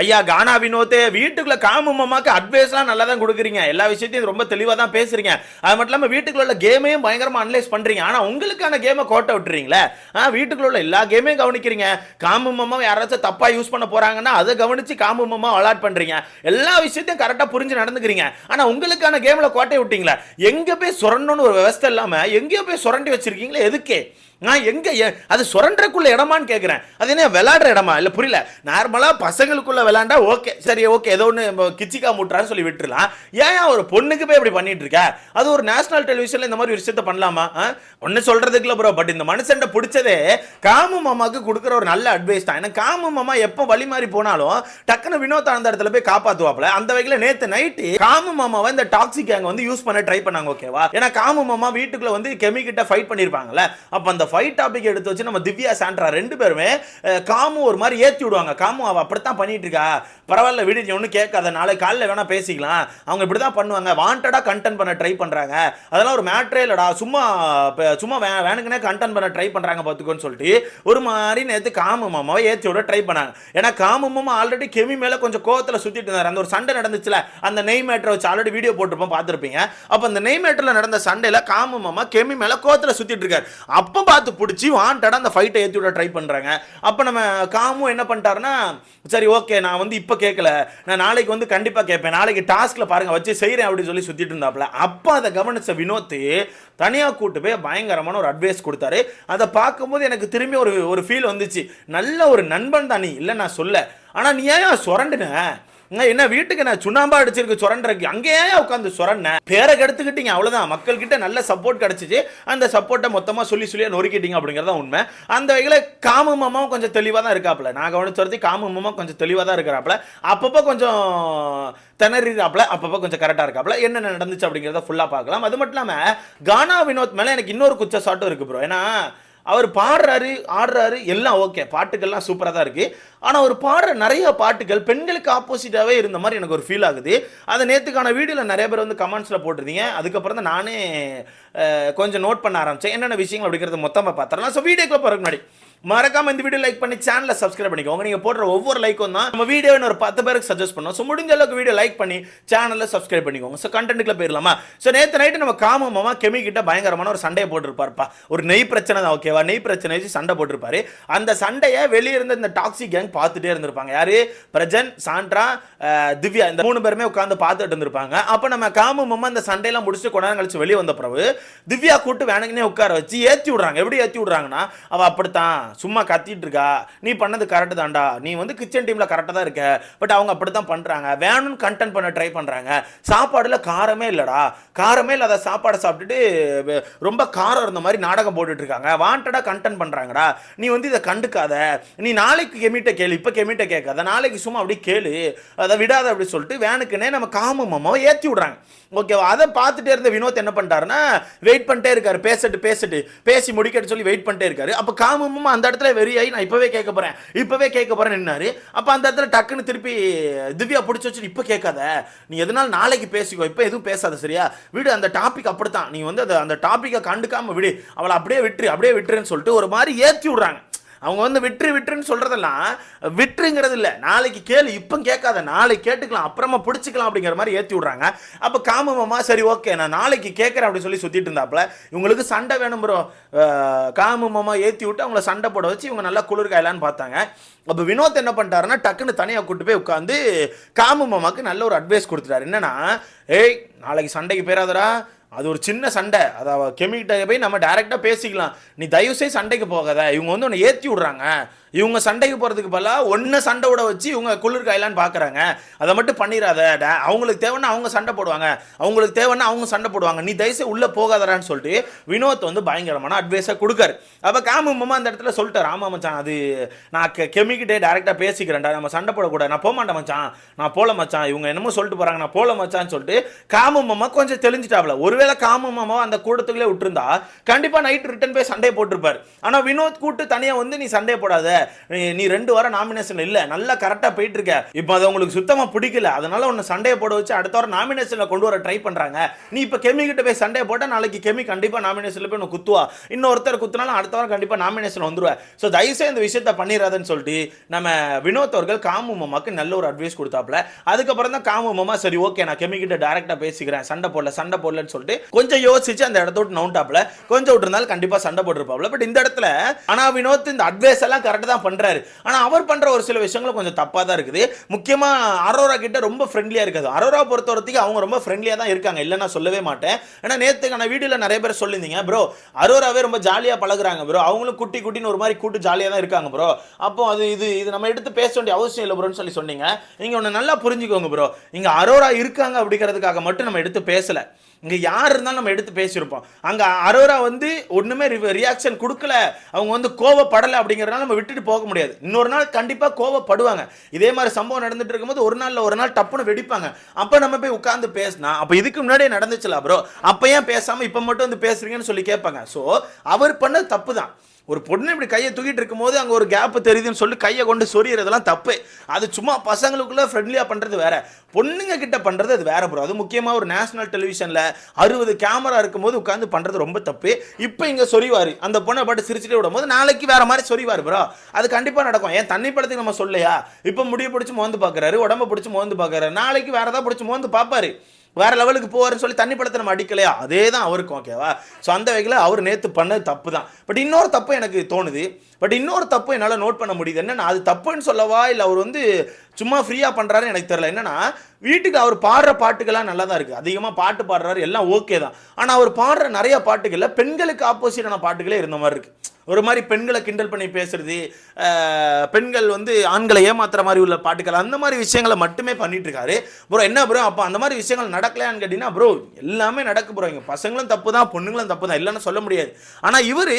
ஐயா கானா வினோத்தே வீட்டுக்குள்ள காமு அட்வைஸ்லாம் நல்லா தான் கொடுக்குறீங்க. எல்லா விஷயத்தையும் ரொம்ப தெளிவாக தான் பேசுறீங்க. அது மட்டும் இல்லாமல் வீட்டுக்குள்ள உள்ள கேமையும் பயங்கரமாக அனலைஸ் பண்ணுறீங்க ஆனால் உங்களுக்கான கேமை கோட்டை விட்டுறீங்களே? ஆ வீட்டுக்குள்ள உள்ள எல்லா கேமையும் கவனிக்கிறீங்க. காமு யாராச்சும் தப்பாக யூஸ் பண்ண போகிறாங்கன்னா அதை கவனித்து காமு அலாட் பண்ணுறீங்க எல்லா விஷயத்தையும் கரெக்டாக புரிஞ்சு நடந்துக்கிறீங்க. ஆனால் உங்களுக்கான கேமில் கோட்டை விட்டீங்களா? எங்கே போய் சுரண்டணும்னு ஒரு விவஸ்தை இல்லாமல் எங்கேயோ போய் சுரண்டி வச்சிருக்கீங்களே? எதுக்கே? நான் எங்கே அது சுரண்டக்குள்ள இடமான்னு கேட்குறேன் அது என்ன விளாட்ற இடமா? இல்லை புரியல. நார்மலாக பசங்களுக்குள்ள விளாண்டா ஓகே. சரி ஓகே. ஏதோ ஒன்று கிச்சிக்கா முட்டுறான்னு சொல்லி விட்டுருலாம் ஏன் ஒரு பொண்ணுக்கு போய் இப்படி பண்ணிட்டு இருக்க? அது ஒரு நேஷனல் டெலிவிஷனில் இந்த மாதிரி ஒரு விஷயத்த பண்ணலாமா? ஒன்று சொல்றதுக்குல ப்ரோ பட் இந்த மனுஷன்ட்ட பிடிச்சதே காமு மாமாவுக்கு கொடுக்குற ஒரு நல்ல அட்வைஸ் தான். ஏன்னா காமு மாமா எப்போ வழி மாறி போனாலும் டக்குன்னு வினோத் அந்த இடத்துல போய் காப்பாத்துவாப்ல அந்த வகையில் நேற்று நைட்டு காமு மாமாவை இந்த டாக்ஸிக் அங்கே வந்து யூஸ் பண்ண ட்ரை பண்ணாங்க ஓகேவா ஏன்னா காமு மாமா வீட்டுக்குள்ள வந்து கெமிக்கிட்ட ஃபைட் பண்ணியிருப்பாங்கல்ல அப்போ அந்த ஃபைட் டாபிக் எடுத்து வச்சு நம்ம திவ்யா சாண்ட்ரா ரெண்டு பேருமே காமு ஒரு மாதிரி ஏற்றி விடுவாங்க. காமு அவள் அப்படித்தான் பண்ணிட்டு இருக்கா. பரவாயில்ல விடு நீ ஒன்றும் கேட்காத. நாளைக்கு காலைல வேணா பேசிக்கலாம். அவங்க இப்படி தான் பண்ணுவாங்க வாண்டடாக கண்டென்ட் பண்ண ட்ரை பண்ணுறாங்க அதெல்லாம் ஒரு மேட்ரே இல்லடா. சும்மா சும்மா வே வேணுக்குனே கண்டென்ட் பண்ண ட்ரை பண்ணுறாங்க பார்த்துக்கோன்னு சொல்லிட்டு ஒரு மாதிரி நேற்று காமு மாமாவை ஏற்றி விட ட்ரை பண்ணாங்க. ஏன்னா காமு மாமா ஆல்ரெடி கெமி மேலே கொஞ்சம் கோவத்தில் சுற்றிட்டு இருந்தார். அந்த ஒரு சண்டை நடந்துச்சுல அந்த நெய் மேட்டரை வச்சு ஆல்ரெடி வீடியோ போட்டிருப்போம் பார்த்துருப்பீங்க அப்போ அந்த நெய் மேட்டரில் நடந்த சண்டையில் காமு மாமா கெமி மேலே கோவத்தில் சுற்றிட்டு இருக்கார். அப்போ பார்த்து பிடிச்சி வாண்டடாக அந்த ஃபைட்டை ஏற்றி விட ட்ரை பண்ணுறாங்க அப்போ நம்ம காமும் என்ன பண்ணிட்டாருன்னா சரி ஓகே நான் வந்து இப்போ கேட்கல நான் நாளைக்கு வந்து கண்டிப்பாக கேட்பேன். நாளைக்கு டாஸ்கில் பாருங்கள் வச்சு செய்கிறேன் அப்படின்னு சொல்லி சுற்றிட்டு இருந்தாப்புல. அப்போ அதை கவனித்த வினோத் தனியாக கூட்டு போய் பயங்கரமான ஒரு அட்வைஸ் கொடுத்தாரு. அதை பார்க்கும்போது எனக்கு திரும்பி ஒரு ஒரு ஃபீல் வந்துச்சு. நல்ல ஒரு நண்பன் தான் நீ இல்லை நான் சொல்ல. ஆனால் நீ ஏன் சுரண்டுன? என்ன வீட்டுக்கு நான் சுண்ணாம்பா அடிச்சிருக்கு சுரண்டருக்கு அங்கேயே உட்காந்து சுரண்ண பேரை கெடுத்துக்கிட்டீங்க அவ்வளோதான் மக்கள் கிட்ட நல்ல சப்போர்ட் கிடைச்சிச்சு. அந்த சப்போர்ட்டை மொத்தமாக சொல்லி சொல்லி நொறுக்கிட்டீங்க அப்படிங்கிறத உண்மை. அந்த வகையில் காமு மாமாவும் கொஞ்சம் தெளிவாக தான் இருக்காப்ல நான் கவனிச்ச வரைக்கும் காமு மாமா கொஞ்சம் தெளிவாக தான் இருக்கிறாப்ல அப்பப்போ கொஞ்சம் திணறிறாப்ல அப்பப்போ கொஞ்சம் கரெக்டாக இருக்காப்ல என்னென்ன நடந்துச்சு அப்படிங்கிறத ஃபுல்லாக பார்க்கலாம். அது மட்டும் இல்லாமல் கானா வினோத் மேலே எனக்கு இன்னொரு குச்சச்சாட்டும் இருக்குது ப்ரோ ஏன்னா அவர் பாடுறாரு ஆடுறாரு எல்லாம் ஓகே பாட்டுக்கெல்லாம் சூப்பராக தான் இருக்குது ஆனால் அவர் பாடுற நிறைய பாட்டுகள் பெண்களுக்கு ஆப்போசிட்டாகவே இருந்த மாதிரி எனக்கு ஒரு ஃபீல் ஆகுது. அதை நேற்றுக்கான வீடியோவில் நிறைய பேர் வந்து கமெண்ட்ஸில் போட்டிருந்தீங்க. அதுக்கப்புறம் தான் நானே கொஞ்சம் நோட் பண்ண ஆரம்பித்தேன் என்னென்ன விஷயங்கள் அப்படிங்கிறது மொத்தமாக பார்த்துடலாம். ஸோ வீடியோக்குள்ளே போகிறதுக்கு முன்னாடி. மறக்காம இந்த வீடியோ லைக் பண்ணி சேனலை சப்ஸ்கிரைப் பண்ணிக்கோங்க. நீங்க போடுற ஒவ்வொரு லைக்கும் தான் நம்ம வீடியோ ஒரு பத்து பேருக்கு சஜஸ்ட் பண்ணோம். ஸோ முடிஞ்ச அளவுக்கு வீடியோ லைக் பண்ணி சேனலில் சப்ஸ்கிரைப் பண்ணிக்கோங்க. ஸோ கண்டென்ட்டுக்குள்ள போயிடலாமா ஸோ நேற்று நைட்டு நம்ம காம மாமா கெமி கிட்ட பயங்கரமான ஒரு சண்டையை போட்டிருப்பாருப்பா. ஒரு நெய் பிரச்சனை தான் ஓகேவா நெய் பிரச்சனை வச்சு சண்டை போட்டிருப்பாரு. அந்த சண்டையை வெளியே இருந்த இந்த டாக்ஸிக் கேங் பார்த்துட்டே இருந்திருப்பாங்க. யாரு? பிரஜன் சாண்ட்ரா திவ்யா இந்த மூணு பேருமே உட்காந்து பார்த்துட்டு இருந்திருப்பாங்க. அப்போ நம்ம காம மாமா அந்த சண்டையெல்லாம் முடிச்சுட்டு கொண்டாந்து கழிச்சு வெளியே வந்த பிறகு திவ்யா கூட்டு வேணுங்கனே உட்கார வச்சு ஏற்றி விடுறாங்க. எப்படி ஏற்றி விடுறாங்கன்னா அவள் அப்படித்தான். சும்மா கத்திட்டு இருக்கா? நீ பண்ணது கரெக்டு தான்டா. நீ வந்து கிச்சன் டீமில் கரெக்டாக தான் இருக்க. பட் அவங்க அப்படி தான் பண்றாங்க. வேணும்னு கண்டென்ட் பண்ண ட்ரை பண்றாங்க. சாப்பாடில் காரமே இல்லைடா. காரமே இல்லாத சாப்பாடை சாப்பிட்டுட்டு ரொம்ப காரம் இருந்த மாதிரி நாடகம் போட்டுட்ருக்காங்க இருக்காங்க. வாண்டடா கண்டென்ட் பண்றாங்கடா. நீ வந்து இதை கண்டுக்காத. நீ நாளைக்கு கெமிட்ட கேளு. இப்போ கெமிட்ட கேட்காத. நாளைக்கு சும்மா அப்படியே கேளு. அதை விடாத அப்படி சொல்லிட்டு வேனுக்குன்னே நம்ம காம மாமாவை ஏற்றி விட்றாங்க. ஓகேவா அதை பார்த்துட்டே இருந்த வினோத் என்ன பண்ணிட்டாருன்னா வெயிட் பண்ணிட்டே இருக்காரு. பேசட்டு பேசட்டு. பேசி முடிக்கட்டு சொல்லி வெயிட் பண்ணிட்டே இருக்காரு. அப்போ காமமும் அந்த இடத்துல வெறியாகி நான் இப்போவே கேட்க போறேன். இப்போவே கேட்க போறேன் நின்னாரு. அப்போ அந்த இடத்துல டக்குன்னு திருப்பி திவ்யா பிடிச்சி வச்சு இப்போ கேட்காத. நீ எதனால நாளைக்கு பேசிக்கோ. இப்போ எதுவும் பேசாத சரியா? விடு அந்த டாபிக் அப்படித்தான். நீ வந்து அந்த அந்த டாப்பிக்கை கண்டுக்காமல் விடு. அவளை அப்படியே விட்டுரு அப்படியே விட்டுருன்னு சொல்லிட்டு ஒரு மாதிரி ஏற்றி விடுறாங்க. அவங்க வந்து விட்டுரு விட்டுருன்னு சொல்கிறதெல்லாம் விற்றுங்கிறது இல்லை. நாளைக்கு கேளு இப்போ கேட்காத. நாளைக்கு கேட்டுக்கலாம் அப்புறமா பிடிச்சிக்கலாம் அப்படிங்கிற மாதிரி ஏற்றி விட்றாங்க. அப்போ காமமாமா சரி ஓகே நான் நாளைக்கு கேட்குறேன் அப்படின்னு சொல்லி சுற்றிட்டு இருந்தாப்புல இவங்களுக்கு சண்டை வேணும் ப்ரோ காமமாமா ஏற்றி விட்டு அவங்கள சண்டை போட வச்சு இவங்க நல்லா குளிர் காயலான்னு பார்த்தாங்க. அப்போ வினோத் என்ன பண்ணிட்டாருன்னா டக்குன்னு தனியாக கூட்டு போய் உட்காந்து காமு நல்ல ஒரு அட்வைஸ் கொடுத்துட்டாரு. என்னன்னா ஏய் நாளைக்கு சண்டைக்கு போயிடாதடா அது ஒரு சின்ன சண்டை. அதாவது கெமிக்கிட்ட போய் நம்ம டேரெக்டாக பேசிக்கலாம். நீ தயவுசெய்து சண்டைக்கு போகாத. இவங்க வந்து உன்னை ஏற்றி விட்றாங்க. இவங்க சண்டைக்கு போகிறதுக்கு பதிலாக ஒன்று சண்டை விட வச்சு இவங்க குளிர் காயலான்னு பார்க்குறாங்க அதை மட்டும் பண்ணிடாத அவங்களுக்கு தேவைன்னா அவங்க சண்டை போடுவாங்க. அவங்களுக்கு தேவைன்னா அவங்க சண்டை போடுவாங்க. நீ தயவுசெய்து உள்ளே போகாதடான்னு சொல்லிட்டு வினோத் வந்து பயங்கரமான அட்வைஸை கொடுக்காரு. அப்போ காமு மாமா அந்த இடத்துல சொல்லிட்டார். ஆமாம் மச்சான் அது நான் கெ கெமிக்கிட்டே டேரெக்டாக பேசிக்கிறேன்டா. நம்ம சண்டை போடக்கூடாது. நான் போக மாட்டேன் மச்சான். நான் போல மச்சான். இவங்க என்னமோ சொல்லிட்டு போகிறாங்க நான் போல மச்சான்னு சொல்லிட்டு காமு மாமா கொஞ்சம் தெளிஞ்சிட்டாப்ல. ஒருவேளை காமு மாமா அந்த கூடத்துக்குள்ளே விட்டுருந்தா கண்டிப்பாக நைட் ரிட்டன் போய் சண்டையை போட்டிருப்பாரு. ஆனால் வினோத் கூட்டு தனியாக வந்து நீ சண்டையை போடாத. நீ- ரெண்டு வாரம் நாமினேஷன் இல்ல நல்லா கரெக்டா போயிட்டு இருக்க இப்போ அது உங்களுக்கு சுத்தமா பிடிக்கல. அதனால உன்னை சண்டையை போட வச்சு அடுத்த வாரம் நாமினேஷன்ல கொண்டு வர ட்ரை பண்றாங்க. நீ இப்ப கெமி கிட்ட போய் சண்டையை போட்டா நாளைக்கு கெமி கண்டிப்பா நாமினேஷன்ல போய் குத்துவா. இன்னொருத்தர் குத்துனாலும் அடுத்த வாரம் கண்டிப்பா நாமினேஷன் வந்துருவேன் ஸோ தயவுசெய்து இந்த விஷயத்த பண்ணிடாதன்னு சொல்லிட்டு நம்ம வினோத் அவர்கள் காமு மாமாக்கு நல்ல ஒரு அட்வைஸ் கொடுத்தாப்ல அதுக்கப்புறம் தான் காமு மாமா சரி ஓகே நான் கெமி கிட்ட டேரக்டா பேசிக்கிறேன். சண்டை போடல சண்டை போடலன்னு சொல்லிட்டு கொஞ்சம் யோசிச்சு அந்த இடத்த விட்டு நவுண்டாப்ல கொஞ்சம் விட்டுருந்தாலும் கண்டிப்பா சண்டை போட்டிருப்பாப்ல பட் இந்த இடத்துல ஆனா வினோத் இந்த அட்வைஸ் எல்லாம் கரெக்டாக தான் பண்றாரு. ஆனால் அவர் பண்ணுற ஒரு சில விஷயங்களும் கொஞ்சம் தப்பாக தான் இருக்குது. முக்கியமாக அரோரா கிட்ட ரொம்ப ஃப்ரெண்ட்லியாக இருக்காது. அரோரா பொறுத்த வரைக்கும் அவங்க ரொம்ப ஃப்ரெண்ட்லியாக தான் இருக்காங்க. இல்லை நான் சொல்லவே மாட்டேன். ஏன்னா நேற்றுக்கு நான் வீடியோவில் நிறைய பேர் சொல்லியிருந்தீங்க ப்ரோ அரோராவே ரொம்ப ஜாலியாக பழகுறாங்க ப்ரோ. அவங்களும் குட்டி குட்டின்னு ஒரு மாதிரி கூட்டு ஜாலியாக தான் இருக்காங்க ப்ரோ. அப்போ அது இது இது நம்ம எடுத்து பேச வேண்டிய அவசியம் இல்லை ப்ரோன்னு சொல்லி சொன்னீங்க. நீங்கள் ஒன்று நல்லா புரிஞ்சுக்கோங்க ப்ரோ. இங்கே அரோரா இருக்காங்க அப்படிங்கிறதுக்காக மட்டும் நம்ம எடுத்து பேசலை. இங்கே யார் இருந்தாலும் நம்ம எடுத்து பேசியிருப்போம். அங்கே அரோரா வந்து ஒன்றுமே ரியாக்ஷன் கொடுக்கல. அவங்க வந்து கோவப்படலை அப்படிங்கிறனால நம்ம விட்டுட்டு போக முடியாது. இன்னொரு நாள் கண்டிப்பாக கோவப்படுவாங்க. இதே மாதிரி சம்பவம் நடந்துட்டு இருக்கும்போது ஒரு நாளில் ஒரு நாள் டப்புன்னு வெடிப்பாங்க. அப்போ நம்ம போய் உட்காந்து பேசினா அப்போ இதுக்கு முன்னாடியே நடந்துச்சுல ப்ரோ அப்போ ஏன் பேசாமல் இப்போ மட்டும் வந்து பேசுறீங்கன்னு சொல்லி கேட்பாங்க. ஸோ அவர் பண்ணது தப்பு தான் ஒரு பொண்ணு இப்படி கையை தூக்கிட்டு இருக்கும்போது அங்கே ஒரு கேப் தெரியுதுன்னு சொல்லி கையை கொண்டு சொரியறதெல்லாம் தப்பு. அது சும்மா பசங்களுக்குள்ளே ஃப்ரெண்ட்லியாக பண்ணுறது வேற. பொண்ணுங்க கிட்ட பண்ணுறது அது வேற ப்ரோ அது முக்கியமாக ஒரு நேஷனல் டெலிவிஷனில் அறுபது கேமரா இருக்கும்போது உட்காந்து பண்ணுறது ரொம்ப தப்பு. இப்போ இங்கே சொரிவார். அந்த பொண்ணை பாட்டு சிரிச்சுட்டே விடும்போது நாளைக்கு வேற மாதிரி சொரிவார் ப்ரோ அது கண்டிப்பாக நடக்கும். ஏன் தண்ணி படத்துக்கு நம்ம சொல்லையா இப்போ முடிய பிடிச்சி மோந்து பார்க்குறாரு உடம்ப பிடிச்சி மோந்து பார்க்குறாரு நாளைக்கு வேறு ஏதாவது பிடிச்சி மோந்து பார்ப்பாரு வேற லெவலுக்கு போவாருன்னு சொல்லி தண்ணி படத்தை நம்ம அடிக்கலையா? அதே தான் அவருக்கும் ஓகேவா ஸோ அந்த வகையில் அவர் நேற்று பண்ணது தப்பு தான் பட் இன்னொரு தப்பு எனக்கு தோணுது. பட் இன்னொரு தப்பு என்னால் நோட் பண்ண முடியுது. என்னென்னா அது தப்புன்னு சொல்லவா? இல்லை அவர் வந்து சும்மா ஃப்ரீயாக பண்ணுறாருன்னு எனக்கு தெரில என்னன்னா வீட்டுக்கு அவர் பாடுற பாட்டுக்கெல்லாம் நல்லா தான் இருக்குது அதிகமாக பாட்டு பாடுறாரு எல்லாம் ஓகே தான். ஆனால் அவர் பாடுற நிறைய பாட்டுகளில் பெண்களுக்கு ஆப்போசிட்டான பாட்டுகளே இருந்த மாதிரி இருக்குது ஒரு மாதிரி பெண்களை கிண்டல் பண்ணி பேசுறது பெண்கள் வந்து ஆண்களை ஏமாத்துற மாதிரி உள்ள பாட்டுகள் அந்த மாதிரி விஷயங்களை மட்டுமே பண்ணிட்டு இருக்காரு. ப்ரோ என்ன ப்ரோ அப்போ அந்த மாதிரி விஷயங்கள் நடக்கலையான்னு கேட்டீங்கன்னா ப்ரோ எல்லாமே நடக்கு ப்ரோ இங்கே பசங்களும் தப்பு தான் பொண்ணுங்களும் தப்பு தான் இல்லைன்னு சொல்ல முடியாது. ஆனால் இவர்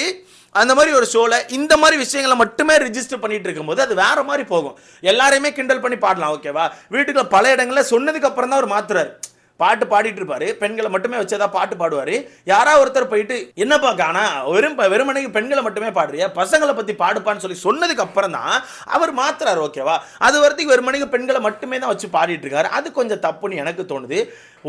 அந்த மாதிரி ஒரு ஷோவில் இந்த மாதிரி விஷயங்களை மட்டுமே ரிஜிஸ்டர் பண்ணிட்டு இருக்கும்போது அது வேற மாதிரி போகும். எல்லாரையுமே கிண்டல் பண்ணி பாடலாம் ஓகேவா வீட்டுக்குள்ள பல இடங்களில் சொன்னதுக்கு அப்புறம் தான் அவர் மாத்துறாரு. பாட்டு பாடிட்டு இருப்பாரு பெண்களை மட்டுமே வச்சதா பாட்டு பாடுவாரு. யாரா ஒருத்தர் போயிட்டு என்னப்பா காணா வெறும் வெறுமனைக்கு பெண்களை மட்டுமே பாடுறியா? பசங்களை பத்தி பாடுப்பான்னு சொல்லி சொன்னதுக்கு அப்புறம் தான் அவர் மாத்துறாரு ஓகேவா? அது வரைக்கும் வெறுமனைக்கு பெண்களை மட்டுமே தான் வச்சு பாடிட்டு இருக்காரு அது கொஞ்சம் தப்புன்னு எனக்கு தோணுது.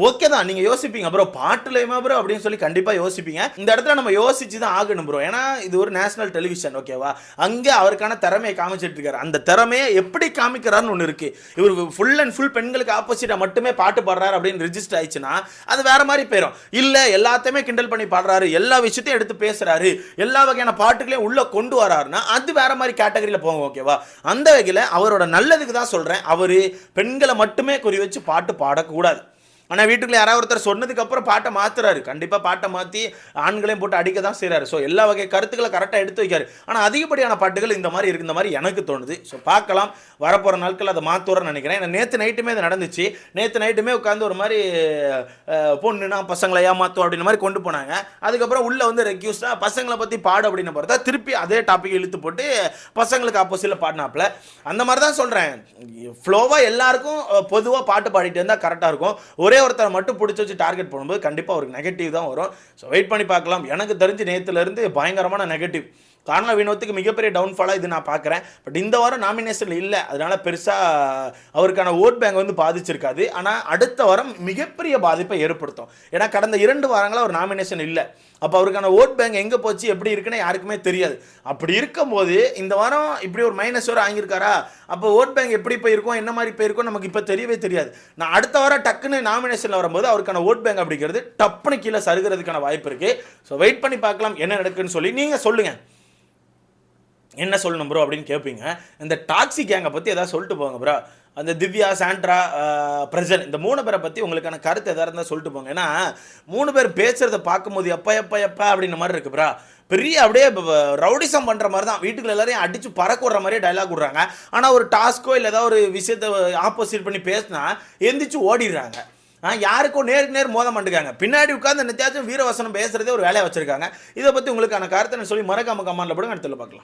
ஓகே தான் நீங்க யோசிப்பீங்க. ப்ரோ பாட்டுலயுமா ப்ரோ? அப்படின்னு சொல்லி கண்டிப்பா யோசிப்பீங்க. இந்த இடத்துல நம்ம யோசிச்சு தான் ஆகணும் ப்ரோ. ஏன்னா இது ஒரு நேஷனல் டெலிவிஷன் ஓகேவா? அங்க அவருக்கான திறமையை காமிச்சிட்டு இருக்காரு அந்த திறமையை எப்படி காமிக்கிறாருன்னு ஒன்று இருக்கு. இவர் ஃபுல் அண்ட் ஃபுல் பெண்களுக்கு ஆப்போசிட்டா மட்டுமே பாட்டு பாடுறாரு அப்படின்னு ரிஜிஸ்டர் ஆயிடுச்சுன்னா அது வேற மாதிரி போயிடும் இல்ல எல்லாத்தையுமே கிண்டல் பண்ணி பாடுறாரு எல்லா விஷயத்தையும் எடுத்து பேசுறாரு எல்லா வகையான பாட்டுகளையும் உள்ள கொண்டு வராருன்னா அது வேற மாதிரி கேட்டகரியில போகும் ஓகேவா அந்த வகையில அவரோட நல்லதுக்கு தான் சொல்றேன். அவரு பெண்களை மட்டுமே குறி வச்சு பாட்டு பாடக்கூடாது. ஆனால் வீட்டுக்குள்ள யாராவது ஒருத்தர் சொன்னதுக்கப்புறம் பாட்டை மாற்றுறாரு கண்டிப்பாக பாட்டை மாற்றி ஆண்களையும் போட்டு அடிக்க தான் செய்கிறாரு ஸோ எல்லா வகை கருத்துக்களை கரெக்டாக எடுத்து வைக்காரு. ஆனால் அதிகப்படியான பாட்டுகள் இந்த மாதிரி இருக்கிற இந்த மாதிரி எனக்கு தோணுது. ஸோ பார்க்கலாம். வரப்போகிற நாட்கள் அதை மாற்றுறேன்னு நினைக்கிறேன். ஏன்னா நேற்று நைட்டுமே அது நடந்துச்சு. நேற்று நைட்டுமே உட்காந்து ஒரு மாதிரி பொண்ணுனா பசங்களை ஏமாத்தும் அப்படின்ற மாதிரி கொண்டு போனாங்க. அதுக்கப்புறம் உள்ளே வந்து ரெக்யூஸ்டாக பசங்களை பற்றி பாடு அப்படின்னு பார்த்தா திருப்பி அதே டாபிக் இழுத்து போட்டு பசங்களுக்கு ஆப்போசிட்டில் பாடினாப்புல. அந்த மாதிரி தான் சொல்கிறேன் ஃப்ளோவாக எல்லாருக்கும் பொதுவாக பாட்டு பாடிட்டு இருந்தால் கரெக்டாக இருக்கும். ஒரே ஒருத்தரை மட்டும் பிடிச்சி வச்சு டார்கெட் பண்ணும்போது கண்டிப்பாக அவருக்கு நெகட்டிவ் தான் வரும். ஸோ வெயிட் பண்ணி பார்க்கலாம். எனக்கு தெரிஞ்சு நேற்றுலேருந்து பயங்கரமான நெகட்டிவ் காரணம் வினோத்துக்கு மிகப்பெரிய டவுன்ஃபாலாக இது நான் பார்க்குறேன். பட் இந்த வாரம் நாமினேஷன் இல்லை. அதனால பெருசாக அவருக்கான ஓட் பேங்க் வந்து பாதிச்சிருக்காது. ஆனால் அடுத்த வாரம் மிகப்பெரிய பாதிப்பை ஏற்படுத்தும். ஏன்னா கடந்த இரண்டு வாரங்களில் ஒரு நாமினேஷன் இல்லை. அப்போ அவருக்கான ஓட் பேங்க் எங்கே போச்சு எப்படி இருக்குன்னு யாருக்குமே தெரியாது. அப்படி இருக்கும்போது இந்த வாரம் இப்படி ஒரு மைனஸ் வர வாங்கியிருக்காரா? அப்போ ஓட் பேங்க் எப்படி போயிருக்கோம் என்ன மாதிரி போயிருக்கோம் நமக்கு இப்போ தெரியவே தெரியாது. நான் அடுத்த வாரம் டக்குன்னு நாமினேஷனில் வரும்போது அவருக்கான ஓட் பேங்க் அப்படிங்கிறது டப்புன்னு கீழே சருகிறதுக்கான வாய்ப்பு இருக்குது ஸோ வெயிட் பண்ணி பார்க்கலாம் என்ன நடக்குன்னு சொல்லி நீங்கள் சொல்லுங்கள் என்ன சொல்லணும் ப்ரோ அப்படின்னு கேட்பீங்க இந்த டாக்ஸி கேங்கை பற்றி எதாவது சொல்லிட்டு போங்க ப்ரோ அந்த திவ்யா சாண்ட்ரா பிரசன் இந்த மூணு பேரை பற்றி உங்களுக்கான கருத்து எதாவது இருந்தால் சொல்லிட்டு போங்க. ஏன்னா மூணு பேர் பேசுகிறத பார்க்கும்போது எப்போ எப்போ எப்போ அப்படின்ற மாதிரி இருக்குது ப்ரா பெரிய அப்படியே ரவுடிசம் பண்ணுற மாதிரி தான். வீட்டுக்குள்ள எல்லாரையும் அடித்து பறக்க விடுற மாதிரியே டைலாக் விடுறாங்க. ஆனால் ஒரு டாஸ்க்கோ இல்லை ஏதாவது ஒரு விஷயத்தை ஆப்போசிட் பண்ணி பேசினா எந்திரிச்சு ஓடிடுறாங்க. யாருக்கும் நேருக்கு நேர் மோத மாட்டேங்காங்க பின்னாடி உட்காந்து நித்தியாச்சும் வீரவசனம் பேசுகிறதே ஒரு வேலையை வச்சிருக்காங்க. இதை பற்றி உங்களுக்கான கருத்தை சொல்லி மறக்காம கமாண்டில் போடுங்க. அடுத்துல பார்க்கலாம்.